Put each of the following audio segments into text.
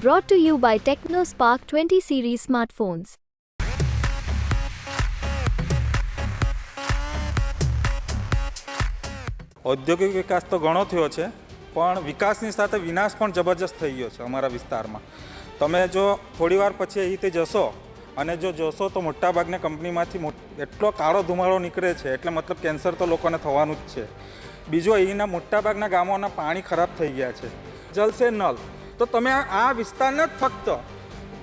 Brought to you by TechnoSpark 20 series smartphones. ઔદ્યોગિક વિકાસ તો ઘણો થયો છે, પણ વિકાસની સાથે વિનાશ પણ જબરજસ્ત થઈ ગયો છે અમારા વિસ્તારમાં. તમે જો થોડીવાર પછી અહીં તે જશો, અને જો જોશો તો મોટાભાગની કંપનીમાંથી એટલો કાળો ધુમાડો નીકળે છે, એટલે મતલબ કેન્સર તો લોકોને થવાનું જ છે. બીજું અહીંના મોટાભાગના ગામોના પાણી ખરાબ થઈ ગયા છે. જલસે નલ તો તમે આ- વિસ્તારને જ ફક્ત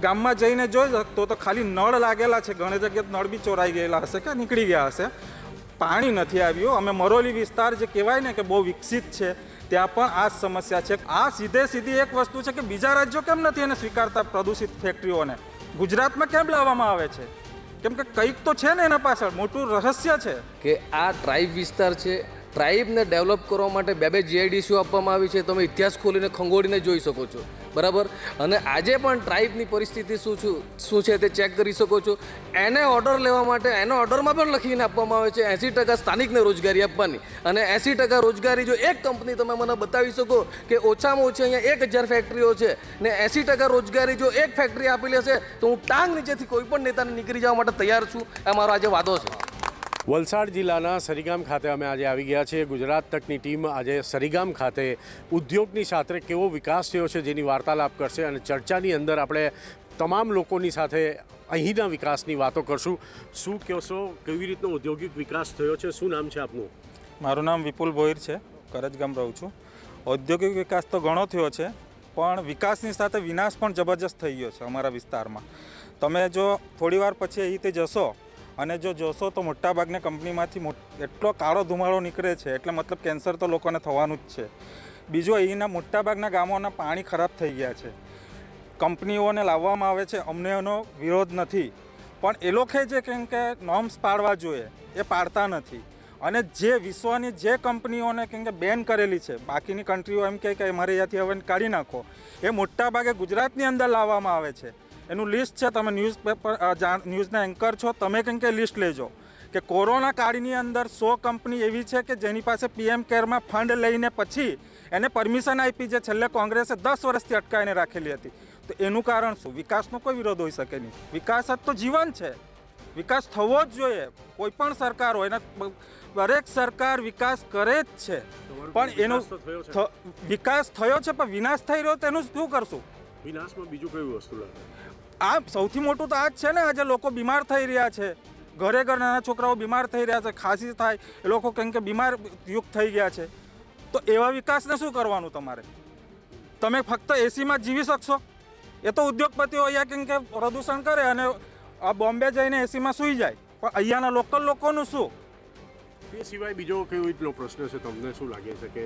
ગામમાં જઈને જોઈ શકતો તો ખાલી નળ લાગેલા છે. ઘણી જગ્યાએ નળ બી ચોરાઈ ગયેલા હશે કે નીકળી ગયા હશે. પાણી નથી આવ્યું. અમે મરોલી વિસ્તાર જે કહેવાય ને કે બહુ વિકસિત છે, ત્યાં પણ આ સમસ્યા છે. આ સીધે સીધી એક વસ્તુ છે કે બીજા રાજ્યો કેમ નથી એને સ્વીકારતા પ્રદૂષિત ફેક્ટરીઓને? ગુજરાતમાં કેમ લાવવામાં આવે છે? કેમ કે કંઈક તો છે ને એના પાછળ, મોટું રહસ્ય છે. કે આ ટ્રાઇબ વિસ્તાર છે ટ્રાઇબને ડેવલપ કરવા માટે બે બે જીઆઈડીસીઓ આપવામાં આવી છે. તમે ઇતિહાસ ખોલીને ખંગોળીને જોઈ શકો છો. બરાબર? અને આજે પણ ટ્રાઇબની પરિસ્થિતિ શું છું? શું છે તે ચેક કરી શકો છો. એને ઓર્ડર લેવા માટે, એનો ઓર્ડરમાં પણ લખીને આપવામાં આવે છે એંસી ટકા સ્થાનિકને રોજગારી આપવાની. અને એંસી ટકા રોજગારી જો એક કંપની તમે મને બતાવી શકો કે ઓછામાં ઓછી અહીંયા એક હજાર ફેક્ટરીઓ છે ને એંસી ટકા રોજગારી જો એક ફેક્ટરી આપેલી હશે તો હું ટાંગ નીચેથી કોઈ પણ નેતાને નીકળી જવા માટે તૈયાર છું. આ મારો આજે વાદો છે. વલસાડ જિલ્લાના સરીગામ ખાતે અમે આજે આવી ગયા છીએ. ગુજરાત તકની ટીમ આજે સરીગામ ખાતે ઉદ્યોગની સાથે કેવો વિકાસ થયો છે જેની વાર્તાલાપ કરશે અને ચર્ચાની અંદર આપણે તમામ લોકોની સાથે અહીંના વિકાસની વાતો કરશું. શું કહેશો, કેવી રીતનો ઔદ્યોગિક વિકાસ થયો છે? શું નામ છે આપનું? મારું નામ વિપુલ ભોઈર છે. કરજગામ રહું છું. ઔદ્યોગિક વિકાસ તો ઘણો થયો છે, પણ વિકાસની સાથે વિનાશ પણ જબરજસ્ત થઈ ગયો છે અમારા વિસ્તારમાં. તમે જો થોડીવાર પછી અહીં તે જશો અને જો જોશો તો મોટાભાગની કંપનીમાંથી એટલો કાળો ધુમાડો નીકળે છે, એટલે મતલબ કેન્સર તો લોકોને થવાનું જ છે. બીજું અહીંના મોટાભાગના ગામોના પાણી ખરાબ થઈ ગયા છે. કંપનીઓને લાવવામાં આવે છે, અમને એનો વિરોધ નથી. પણ એ લોકોએ જે કેમ કે નોર્મ્સ પાડવા જોઈએ, એ પાડતા નથી. અને જે વિશ્વની જે કંપનીઓને કેમ કે બેન કરેલી છે, બાકીની કન્ટ્રીઓ એમ કહે કે અમારે અહીંયાથી હવે કાઢી નાખો. એ મોટાભાગે ગુજરાતની અંદર લાવવામાં આવે છે. એનું લિસ્ટ છે તમે ન્યૂઝ પેપર ન્યૂઝના એન્કર છો તમે કંઈક કે લિસ્ટ લેજો. કે કોરોના કાળની અંદર સો કંપની એવી છે કે જેની પાસે પીએમ કેરમાં ફંડ લઈને પછી એને પરમિશન આપી જે છેલ્લે કોંગ્રેસે દસ વર્ષથી અટકાવીને રાખેલી હતી. તો એનું કારણ શું? વિકાસનો કોઈ વિરોધ હોઈ શકે નહીં. વિકાસ જ તો જીવન છે. વિકાસ થવો જ જોઈએ. કોઈ પણ સરકાર હોય એના દરેક સરકાર વિકાસ કરે જ છે. પણ એનો વિકાસ થયો છે. પણ વિનાશ થઈ રહ્યો તો એનું શું કરશું? વિનાશમાં બીજું કયું વસ્તુ લાગે? આ સૌથી મોટું તો આ જ છે ને આજે લોકો બીમાર થઈ રહ્યા છે. ઘરે ઘર નાના છોકરાઓ બીમાર થઈ રહ્યા છે ખાંસી થાય એ લોકો કેમ કે બીમાર યુક્ત થઈ ગયા છે. તો એવા વિકાસને શું કરવાનું તમારે? તમે ફક્ત એસીમાં જીવી શકશો? એ તો ઉદ્યોગપતિઓ અહીંયા કેમ કે પ્રદૂષણ કરે અને આ બોમ્બે જઈને એસીમાં સૂઈ જાય. પણ અહીંયાના લોકલ લોકોનું શું? એ સિવાય બીજો કેવો એટલો પ્રશ્ન છે તમને શું લાગે છે કે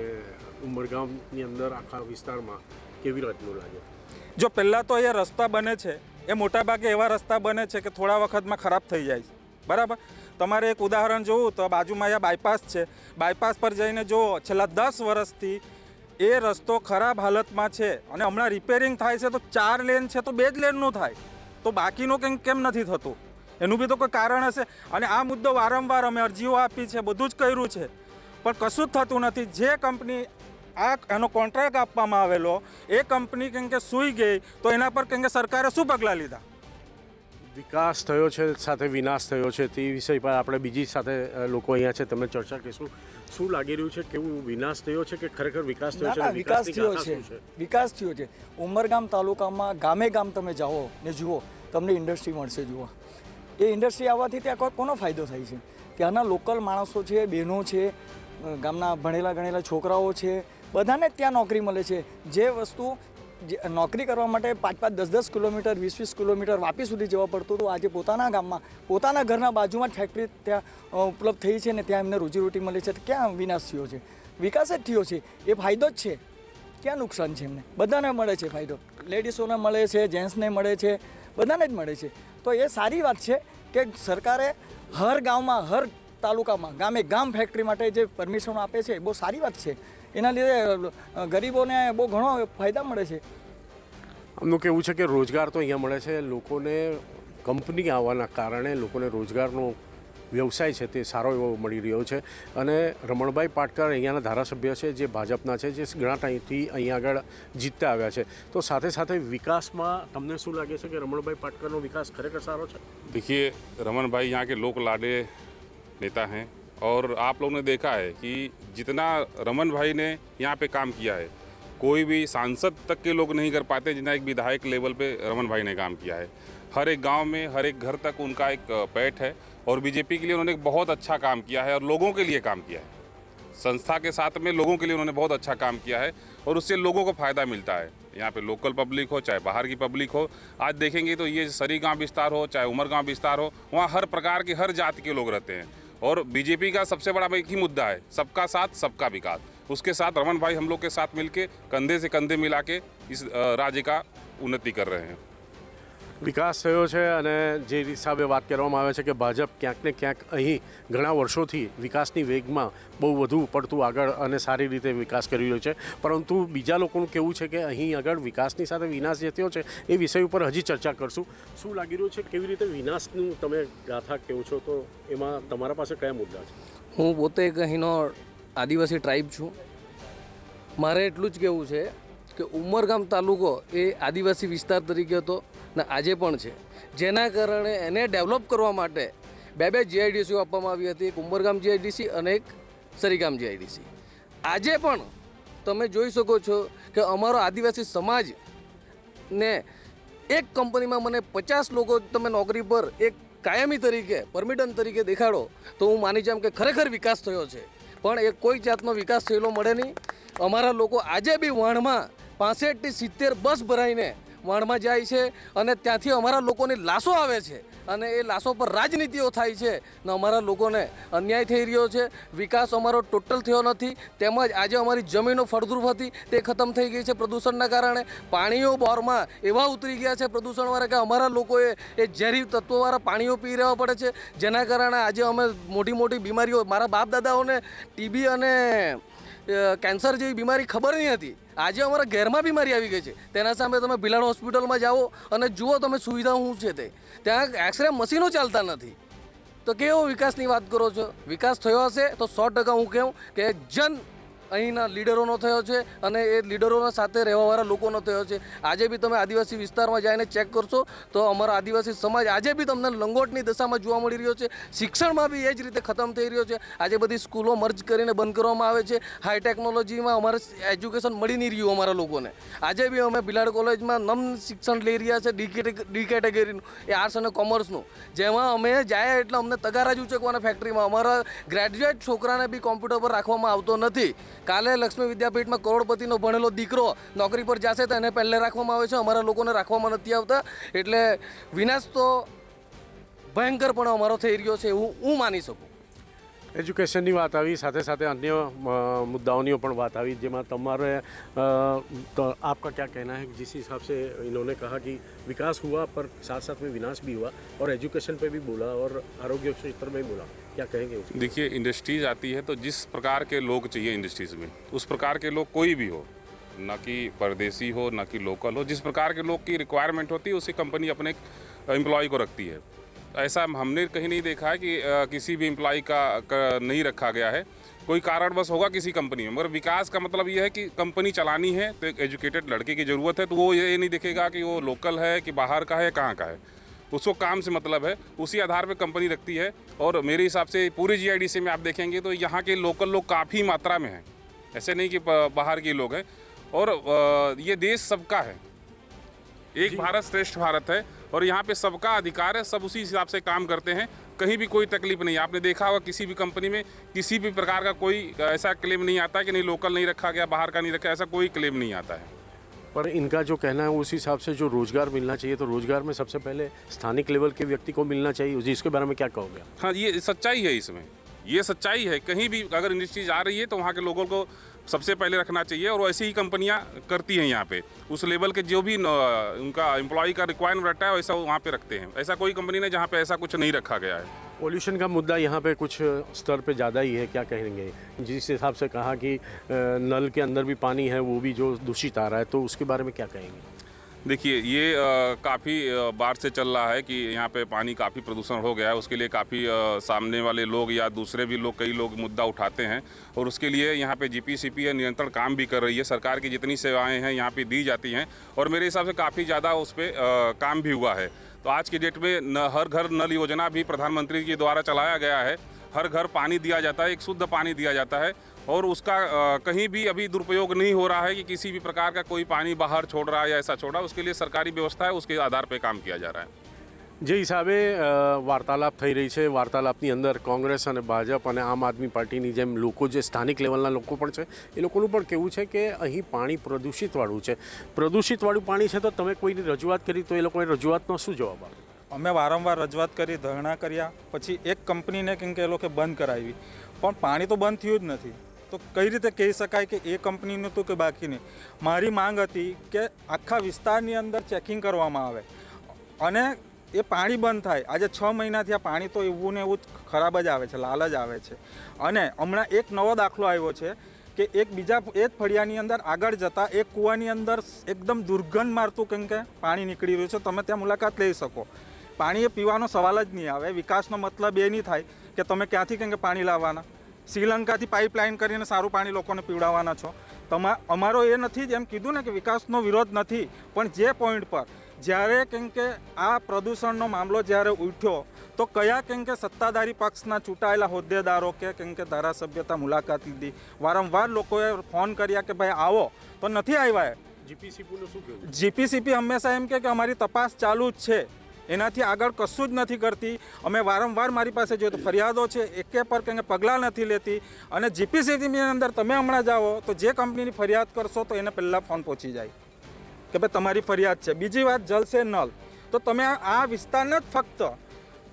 ઉમરગામની અંદર આખા વિસ્તારમાં કેવી રીતનું લાગે? જો પહેલાં તો અહીંયા રસ્તા બને છે એ મોટાભાગે એવા રસ્તા બને છે કે થોડા વખતમાં ખરાબ થઈ જાય છે. બરાબર? તમારે એક ઉદાહરણ જોવું તો બાજુમાં અહીંયા બાયપાસ છે. બાયપાસ પર જઈને જુઓ છેલ્લા દસ વર્ષથી એ રસ્તો ખરાબ હાલતમાં છે અને હમણાં રિપેરિંગ થાય છે તો ચાર લેન છે તો બે જ લેનનું થાય. તો બાકીનું કંઈક કેમ નથી થતું? એનું બી તો કોઈ કારણ હશે. અને આ મુદ્દો વારંવાર અમે અરજીઓ આપી છે, બધું જ કર્યું છે. પણ કશું જ થતું નથી. જે કંપની આ એનો કોન્ટ્રાક્ટ આપવામાં આવેલો એ કંપની કેમ કે સૂઈ ગઈ તો એના પર કેમ કે સરકારે શું પગલાં લીધા? વિકાસ થયો છે સાથે વિનાશ થયો છે તે વિષય પર આપણે બીજી સાથે લોકો અહીંયા છે તમે ચર્ચા કરીશું. શું લાગી રહ્યું છે કેવું વિનાશ થયો છે કે ખરેખર વિકાસ થયો છે વિકાસ થયો છે. વિકાસ થયો છે. ઉમરગામ તાલુકામાં ગામે ગામ તમે જાઓ ને જુઓ તમને ઇન્ડસ્ટ્રી મળશે જુઓ. એ ઇન્ડસ્ટ્રી આવવાથી ત્યાં કોનો ફાયદો થાય છે? ત્યાંના લોકલ માણસો છે બહેનો છે ગામના ભણેલા ગણેલા છોકરાઓ છે, બધાને ત્યાં નોકરી મળે છે. જે વસ્તુ નોકરી કરવા માટે પાંચ પાંચ દસ દસ કિલોમીટર, વીસ વીસ કિલોમીટર વાપી સુધી જવા પડતું હતું. આજે પોતાના ગામમાં, પોતાના ઘરના બાજુમાં જ ફેક્ટરી ત્યાં ઉપલબ્ધ થઈ છે ને ત્યાં એમને રોજીરોટી મળે છે. ક્યાં વિનાશ થયો છે? વિકાસ જ થયો છે. એ ફાયદો જ છે. ક્યાં નુકસાન છે એમને? બધાને મળે છે ફાયદો. લેડીઝોને મળે છે, જેન્ટ્સને મળે છે, બધાને જ મળે છે. તો એ સારી વાત છે કે સરકારે હર ગામમાં, હર તાલુકામાં ગામે ગામ ફેક્ટરી માટે જે પરમિશન આપે છે બહુ સારી વાત છે. એના લીધે ગરીબોને બહુ ઘણો ફાયદા મળે છે. આમનું કેવું છે કે રોજગાર તો અહીંયા મળે છે. લોકોને કંપની આવવાના કારણે લોકોને રોજગારનો વ્યવસાય છે તે સારો એવો મળી રહ્યો છે. અને રમણભાઈ પાટકર અહીંયાના ધારાસભ્ય છે જે ભાજપના છે જે ઘણા ટાઈમથી અહીંયા આગળ જીતતા આવ્યા છે. તો સાથે સાથે વિકાસમાં તમને શું લાગે છે કે રમણભાઈ પાટકરનો વિકાસ ખરેખર સારો છે? દેખીએ રમણભાઈ યહાં કે લોક લાડે नेता हैं और आप लोगों ने देखा है कि जितना रमन भाई ने यहाँ पे काम किया है, कोई भी सांसद तक के लोग नहीं कर पाते जितना एक विधायक लेवल पे रमन भाई ने काम किया है। हर एक गाँव में, हर एक घर तक उनका एक पैठ है और बीजेपी के लिए उन्होंने बहुत अच्छा काम किया है और लोगों के लिए काम किया है। संस्था के साथ में लोगों के लिए उन्होंने बहुत अच्छा काम किया है और उससे लोगों को फ़ायदा मिलता है। यहाँ पे लोकल पब्लिक हो, चाहे बाहर की पब्लिक हो, आज देखेंगे तो ये सरी गाँव विस्तार हो, चाहे उमर गाँव विस्तार हो, वहाँ हर प्रकार के, हर जाति के लोग रहते हैं। और बीजेपी का सबसे बड़ा एक ही मुद्दा है सबका साथ सबका विकास उसके साथ रमन भाई हम लोग के साथ मिलके कंधे से कंधे मिला के इस अ, राज्य का उन्नति कर रहे हैं વિકાસ થયો છે અને જે હિસાબે વાત કરવામાં આવે છે કે ભાજપ ક્યાંક ને ક્યાંક અહીં ઘણા વર્ષોથી વિકાસની વેગમાં બહુ વધુ પડતું આગળ અને સારી રીતે વિકાસ કરી રહ્યો છે. પરંતુ બીજા લોકોનું કેવું છે કે અહીં આગળ વિકાસની સાથે વિનાશ જે થયો છે એ વિષય ઉપર હજી ચર્ચા કરશું. શું લાગી રહ્યું છે કેવી રીતે વિનાશનું તમે ગાથા કહો છો? તો એમાં તમારા પાસે કયા મુદ્દા છે? હું પોતે એક અહીંનો આદિવાસી ટ્રાઇબ છું. મારે એટલું જ કહેવું છે કે ઉમરગામ તાલુકો એ આદિવાસી વિસ્તાર તરીકે હતો. ને, આજે પણ છે. જેના કારણે એને ડેવલપ કરવા માટે બે બે જીઆઈડીસીઓ આપવામાં આવી હતી એક ઉંબરગામ જીઆઈડીસી અને એક સરીગામ જીઆઈડીસી. આજે પણ તમે જોઈ શકો છો કે અમારો આદિવાસી સમાજ ને એક કંપનીમાં મને પચાસ લોકો તમે નોકરી પર એક કાયમી તરીકે પરમિટન તરીકે દેખાડો, તો હું માની જામ કે ખરેખર વિકાસ થયો છે. પણ એ કોઈ જાતનો વિકાસ થયેલો મળે નહીં. અમારા લોકો આજે બી વણમાં પાસઠથી સિત્તેર બસ ભરાઈને વાણમાં જાય છે અને ત્યાંથી અમારા લોકોની લાશો આવે છે અને એ લાશો પર રાજનીતિઓ થાય છે ને અમારા લોકોને અન્યાય થઈ રહ્યો છે. વિકાસ અમારો ટોટલ થયો નથી. તેમજ આજે અમારી જમીનો ફળદ્રુપ હતી. તે ખતમ થઈ ગઈ છે પ્રદૂષણના કારણે. પાણીઓ બોરમાં એવા ઉતરી ગયા છે પ્રદૂષણવાળા કે અમારા લોકોએ એ ઝેરી તત્વોવાળા પાણીઓ પી રહેવા પડે છે. જેના કારણે આજે અમે મોટી મોટી બીમારીઓ, મારા બાપ દાદાઓને ટીબી અને કેન્સર જેવી બીમારી ખબર નહીં હતી. આજે અમારા ઘેરમાં બીમારી આવી ગઈ છે. તેના સામે તમે ભિલાડ હોસ્પિટલમાં જાઓ અને જુઓ તમે સુવિધા શું છે તે. ત્યાં એક્સરે મશીનો ચાલતા નથી. તો કેવો વિકાસની વાત કરો છો? વિકાસ થયો હશે તો સો ટકા હું કહું કે જન અહીંના લીડરોનો થયો છે અને એ લીડરોના સાથે રહેવાવાળા લોકોનો થયો છે. આજે બી તમે આદિવાસી વિસ્તારમાં જઈને ચેક કરશો તો અમારો આદિવાસી સમાજ આજે બી તમને લંગોટની દશામાં જોવા મળી રહ્યો છે. શિક્ષણમાં બી એ જ રીતે ખતમ થઈ રહ્યો છે. આજે બધી સ્કૂલો મર્જ કરીને બંધ કરવામાં આવે છે. હાઈ ટેકનોલોજીમાં અમારે એજ્યુકેશન મળી નહીં રહ્યું અમારા લોકોને. આજે બી અમે બિલાડ કોલેજમાં નમ શિક્ષણ લઈ રહ્યા છે ડી કેટેગરીનું, એ આર્ટ્સ અને કોમર્સનું. જેમાં અમે જાય એટલે અમને તગારા જ ઉચકવાના ફેક્ટરીમાં અમારા ગ્રેજ્યુએટ છોકરાને બી કોમ્પ્યુટર પર રાખવામાં આવતો નથી. કાલે લક્ષ્મી વિદ્યાપીઠમાં કરોડપતિનો ભણેલો દીકરો નોકરી પર જશે તો એને પહેલે રાખવામાં આવે છે અમારા લોકોને રાખવામાં નથી આવતા એટલે વિનાશ તો ભયંકરપણે અમારો થઈ રહ્યો છે એવું હું માની શકું એજ્યુકેશનની વાત આવી સાથે સાથે અન્ય અ, मुद्दाओं પણ વાત આવી જેમાં તમારે अ, तो आपका क्या कहना है जिस हिसाब से इन्होंने कहा कि विकास हुआ पर साथ साथ में विनाश भी हुआ और एजुकेशन पे भी बोला और आरोग्य क्षेत्र में भी बोला क्या कहेंगे देखिए इंडस्ट्रीज़ आती है तो जिस प्रकार के लोग चाहिए इंडस्ट्रीज़ में उस प्रकार के लोग कोई भी हो न कि परदेसी हो न कि लोकल हो जिस प्रकार के लोग की रिक्वायरमेंट होती है उसी कंपनी अपने एम्प्लॉय को रखती है। ऐसा हमने कहीं नहीं देखा है कि अ, किसी भी एम्प्लॉय का, का नहीं रखा गया है। कोई कारण बस होगा किसी कंपनी में मगर विकास का मतलब ये है कि कंपनी चलानी है तो एक एजुकेटेड लड़के की ज़रूरत है तो वो ये नहीं देखेगा कि वो लोकल है कि बाहर का है कहाँ का है। उसको काम से मतलब है उसी आधार पर कंपनी रखती है और मेरे हिसाब से पूरे जीआईडीसी में आप देखेंगे तो यहाँ के लोकल लोग काफ़ी मात्रा में हैं। ऐसे नहीं कि बाहर के लोग हैं। और ये देश सबका है। एक भारत श्रेष्ठ भारत है और यहाँ पे सबका अधिकार है सब उसी हिसाब से काम करते हैं। कहीं भी कोई तकलीफ़ नहीं। आपने देखा होगा किसी भी कंपनी में किसी भी प्रकार का कोई ऐसा क्लेम नहीं आता कि नहीं लोकल नहीं रखा गया बाहर का नहीं रखा ऐसा कोई क्लेम नहीं आता है। पर इनका जो कहना है उस हिसाब से जो रोज़गार मिलना चाहिए तो रोज़गार में सबसे पहले स्थानिक लेवल के व्यक्ति को मिलना चाहिए। उस- इसके बारे में क्या कहोगे हाँ ये सच्चाई है इसमें। ये सच्चाई है, कहीं भी अगर इंडस्ट्रीज़ आ रही है तो वहाँ के लोगों को सबसे पहले रखना चाहिए, और ऐसी ही कंपनियाँ करती हैं यहाँ पे। उस लेवल के जो भी उनका एम्प्लॉय का रिक्वायरमेंट रहता है, वैसा वहाँ पे रखते हैं। ऐसा कोई कंपनी नहीं जहाँ पे ऐसा कुछ नहीं रखा गया है। पॉल्यूशन का मुद्दा यहाँ पे कुछ स्तर पे ज़्यादा ही है, क्या कहेंगे? जिस हिसाब से कहा कि नल के अंदर भी पानी है, वो भी जो दूषित आ रहा है तो उसके बारे में क्या कहेंगे? देखिए, ये काफ़ी बार से चल रहा है कि यहाँ पे पानी काफ़ी प्रदूषण हो गया है। उसके लिए काफ़ी सामने वाले लोग या दूसरे भी लोग, कई लोग मुद्दा उठाते हैं और उसके लिए यहाँ पे जीपीसीपी निरंतर काम भी कर रही है। सरकार की जितनी सेवाएँ हैं, यहाँ पे दी जाती हैं और मेरे हिसाब से काफ़ी ज़्यादा उस पर काम भी हुआ है। तो आज की डेट में न, हर घर नल योजना भी प्रधानमंत्री के द्वारा चलाया गया है। हर घर पानी दिया जाता है, एक शुद्ध पानी दिया जाता है और उसका कहीं भी अभी दुरुपयोग नहीं हो रहा है कि किसी भी प्रकार का कोई पानी बाहर छोड़ रहा है या ऐसा छोड़ रहा है, उसके लिए सरकारी व्यवस्था है, उसके आधार पर काम किया जा रहा है। જે હિસાબે વાર્તાલાપ થઈ રહી છે. વાર્તાલાપની અંદર કોંગ્રેસ અને ભાજપ અને આમ આદમી પાર્ટીની જેમ લોકો જે સ્થાનિક લેવલના લોકો પણ છે, એ લોકોનું પણ કહેવું છે કે અહીં પાણી પ્રદૂષિતવાળું છે. પ્રદૂષિતવાળું પાણી છે તો તમે કોઈની રજૂઆત કરી તો એ લોકોએ રજૂઆતનો શું જવાબ આપ્યો? અમે વારંવાર રજૂઆત કરી, ધરણા કર્યા, પછી એક કંપનીને કેમ કે એ લોકો બંધ કરાવી. પણ પાણી તો બંધ થયું જ નથી. તો કઈ રીતે કહી શકાય કે એ કંપનીનું તો કે બાકી નહીં? મારી માંગ હતી કે આખા વિસ્તારની અંદર ચેકિંગ કરવામાં આવે. અને એ પાણી બંધ થાય. આજે છ મહિનાથી આ પાણી તો એવું ને એવું ખરાબ જ આવે છે, લાલ જ આવે છે. અને હમણાં એક નવો દાખલો આવ્યો છે કે એક બીજા એ જ ફળિયાની અંદર આગળ જતાં એક કૂવાની અંદર એકદમ દુર્ગંધ મારતું કેમ કે પાણી નીકળી રહ્યું છે. તમે ત્યાં મુલાકાત લઈ શકો. પાણી એ પીવાનો સવાલ જ નહીં આવે. વિકાસનો મતલબ એ નહીં થાય કે તમે ક્યાંથી કેમ કે પાણી લાવવાના. શ્રીલંકાથી પાઇપલાઇન કરીને સારું પાણી લોકોને પીવડાવવાના છો. તમા, અમારો એ નથી જ એમ કીધું ને કે વિકાસનો વિરોધ નથી. પણ જે પોઈન્ટ પર જ્યારે કેમ કે આ પ્રદૂષણનો મામલો જ્યારે ઉઠ્યો તો કયા કેમ કે સત્તાધારી પક્ષના ચૂંટાયેલા હોદ્દેદારો કે કેમ કે ધારાસભ્યતા મુલાકાત લીધી? વારંવાર લોકોએ ફોન કર્યા કે ભાઈ આવો તો નથી આવ્યા જીપીસીપીનું શું કહેવું? જીપીસીપી હંમેશા એમ કે અમારી તપાસ ચાલુ જ છે. એનાથી આગળ કશું જ નથી કરતી. અમે વારંવાર મારી પાસે જોઈએ તો ફરિયાદો છે એકે પર કંઈ પગલાં નથી લેતી. અને જીપીસીપીની અંદર તમે હમણાં જાઓ તો જે કંપનીની ફરિયાદ કરશો તો એને પહેલાં ફોન પહોંચી જાય. કે ભાઈ તમારી ફરિયાદ છે. બીજી વાત, જલસે નળ. તો તમે આ- વિસ્તારને જ ફક્ત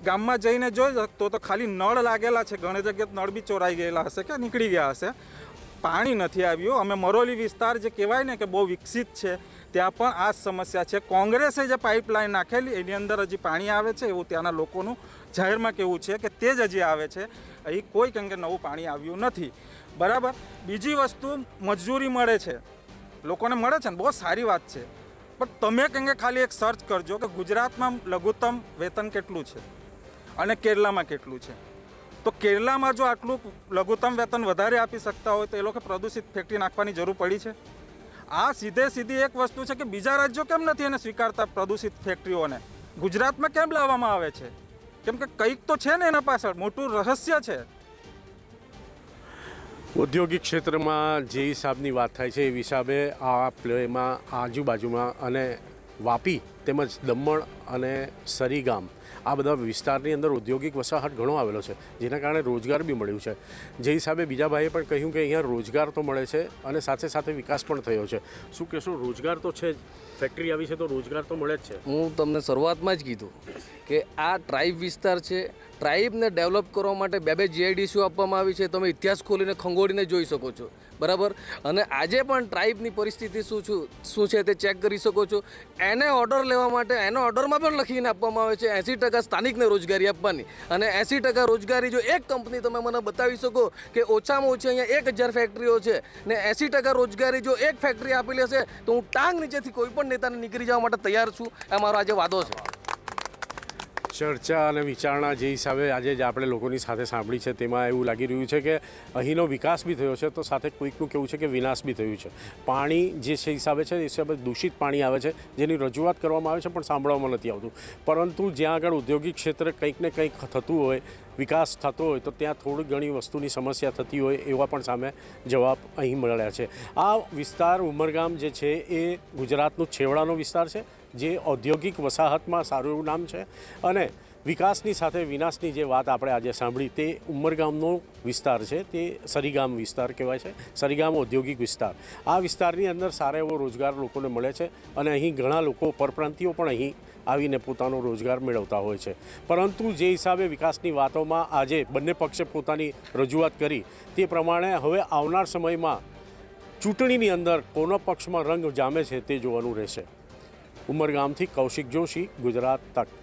ગામમાં જઈને જોઈ શકતો તો ખાલી નળ લાગેલા છે. ઘણી જગ્યાએ નળ બી ચોરાઈ ગયેલા હશે કે નીકળી ગયા હશે. પાણી નથી આવ્યું. અમે મરોલી વિસ્તાર જે કહેવાય ને કે બહુ વિકસિત છે, ત્યાં પણ આ સમસ્યા છે. કોંગ્રેસે જે પાઇપલાઇન નાખેલી, એની અંદર હજી પાણી આવે છે એવું ત્યાંના લોકોનું જાહેરમાં કહેવું છે કે તે જ હજી આવે છે. અહીં કોઈ કેમ કે નવું પાણી આવ્યું નથી. બરાબર? બીજી વસ્તુ, મજૂરી મળે છે. લોકોને મળે છે ને, બહુ સારી વાત છે. પણ તમે કેમ ખાલી એક સર્ચ કરજો કે ગુજરાતમાં લઘુત્તમ વેતન કેટલું છે અને કેરલામાં કેટલું છે. તો કેરલામાં જો આટલું લઘુત્તમ વેતન વધારે આપી શકતા હોય તો એ લોકો પ્રદૂષિત ફેક્ટરી નાખવાની જરૂર પડી છે. આ સીધે સીધી એક વસ્તુ છે કે બીજા રાજ્યો કેમ નથી એને સ્વીકારતા પ્રદૂષિત ફેક્ટરીઓને ગુજરાતમાં કેમ લાવવામાં આવે છે? કેમ કે કંઈક તો છે ને એના પાછળ, મોટું રહસ્ય છે. ઔદ્યોગિક ક્ષેત્રમાં જે હિસાબની વાત થાય છે એ હિસાબે આ પ્લેમાં આજુબાજુમાં અને વાપી તેમજ દમણ અને સરીગામ આ બધા વિસ્તારની અંદર ઔદ્યોગિક વસાહત ઘણો આવેલો છે, જેના કારણે રોજગાર બી મળ્યું છે. જે હિસાબે બીજા ભાઈએ પણ કહ્યું કે અહીંયા રોજગાર તો મળે છે અને સાથે સાથે વિકાસ પણ થયો છે. શું કહેશો, રોજગાર તો છે જ. ફેક્ટરી આવી છે તો રોજગાર તો મળે જ છે. હું તમને શરૂઆતમાં જ કીધું. કે આ ટ્રાઇબ વિસ્તાર છે. ટ્રાઇબને ડેવલપ કરવા માટે બે બે જીઆઈડીસીઓ આપવામાં આવી છે. તમે ઇતિહાસ ખોલીને ખંગોળીને જોઈ શકો છો. બરાબર? અને આજે પણ ટ્રાઇબની પરિસ્થિતિ શું છું, શું છે તે ચેક કરી શકો છો. એને ઓર્ડર લેવા માટે, એનો ઓર્ડરમાં પણ લખીને આપવામાં આવે છે એંસી ટકા સ્થાનિકને રોજગારી આપવાની. અને એંસી ટકા રોજગારી જો એક કંપની તમે મને બતાવી શકો કે ઓછામાં ઓછી અહીંયા એક હજાર ફેક્ટરીઓ છે ને એંસી ટકા રોજગારી જો એક ફેક્ટરી આપેલી હશે તો હું ટાંગ નીચેથી કોઈ પણ નેતાને નીકળી જવા માટે તૈયાર છું. એ મારો આજે વાદો છે. ચર્ચા અને વિચારણા જે હિસાબે આજે જે આપણે લોકોની સાથે સાંભળી છે તેમાં એવું લાગી રહ્યું છે કે અહીંનો વિકાસ બી થયો છે, તો સાથે કોઈકનું કેવું છે કે વિનાશ બી થયું છે. પાણી જે છે હિસાબે છે, એ હિસાબે દૂષિત પાણી આવે છે, જેની રજૂઆત કરવામાં આવે છે, પણ સાંભળવામાં નથી આવતું. પરંતુ જ્યાં આગળ ઔદ્યોગિક ક્ષેત્રે કંઈક ને કંઈક થતું હોય, વિકાસ થતો હોય, તો ત્યાં થોડી ઘણી વસ્તુની સમસ્યા થતી હોય, એવા પણ સામે જવાબ અહીં મળ્યા છે. આ વિસ્તાર ઉમરગામ જે છે, એ ગુજરાતનું છેવાડાનો વિસ્તાર છે જે ઔદ્યોગિક વસાહતમાં સારું એવું નામ છે અને વિકાસની સાથે વિનાશની જે વાત આપણે આજે સાંભળી તે ઉમરગામનો વિસ્તાર છે, તે સરીગામ વિસ્તાર કહેવાય છે, સરીગામ ઔદ્યોગિક વિસ્તાર. આ વિસ્તારની અંદર સારા એવો રોજગાર લોકોને મળે છે અને અહીં ઘણા લોકો પરપ્રાંતિઓ પણ અહીં આવીને પોતાનો રોજગાર મેળવતા હોય છે. પરંતુ જે હિસાબે વિકાસની વાતોમાં આજે બંને પક્ષે પોતાની રજૂઆત કરી તે પ્રમાણે હવે આવનાર સમયમાં ચૂંટણીની અંદર કોનો પક્ષમાં રંગ જામે છે તે જોવાનું રહેશે. ઉમરગામથી કૌશિક જોશી ગુજરાત તક.